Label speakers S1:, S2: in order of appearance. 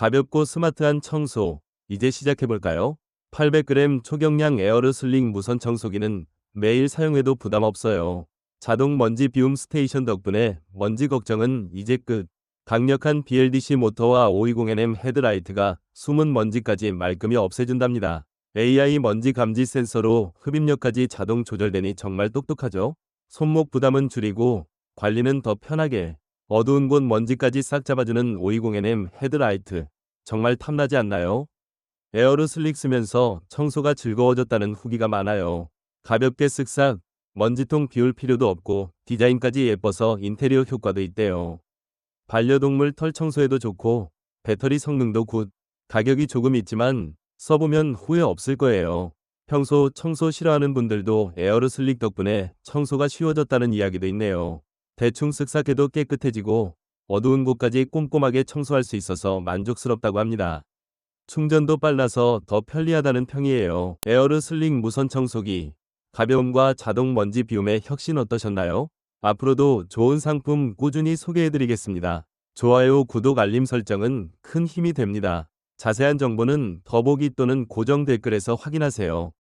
S1: 가볍고 스마트한 청소. 이제 시작해볼까요? 800g 초경량 에어르 슬링 무선 청소기는 매일 사용해도 부담 없어요. 자동 먼지 비움 스테이션 덕분에 먼지 걱정은 이제 끝. 강력한 BLDC 모터와 520NM 헤드라이트가 숨은 먼지까지 말끔히 없애준답니다. AI 먼지 감지 센서로 흡입력까지 자동 조절되니 정말 똑똑하죠? 손목 부담은 줄이고 관리는 더 편하게 어두운 곳 먼지까지 싹 잡아주는 520NM 헤드라이트 정말 탐나지 않나요? 에어로 슬릭 쓰면서 청소가 즐거워졌다는 후기가 많아요. 가볍게 쓱싹 먼지통 비울 필요도 없고 디자인까지 예뻐서 인테리어 효과도 있대요. 반려동물 털 청소에도 좋고 배터리 성능도 굿. 가격이 조금 있지만 써보면 후회 없을 거예요. 평소 청소 싫어하는 분들도 에어로 슬릭 덕분에 청소가 쉬워졌다는 이야기도 있네요. 대충 쓱싹해도 깨끗해지고 어두운 곳까지 꼼꼼하게 청소할 수 있어서 만족스럽다고 합니다. 충전도 빨라서 더 편리하다는 평이에요. 에어르 슬릭 무선 청소기. 가벼움과 자동 먼지 비움의 혁신 어떠셨나요? 앞으로도 좋은 상품 꾸준히 소개해드리겠습니다. 좋아요, 구독, 알림 설정은 큰 힘이 됩니다. 자세한 정보는 더보기 또는 고정 댓글에서 확인하세요.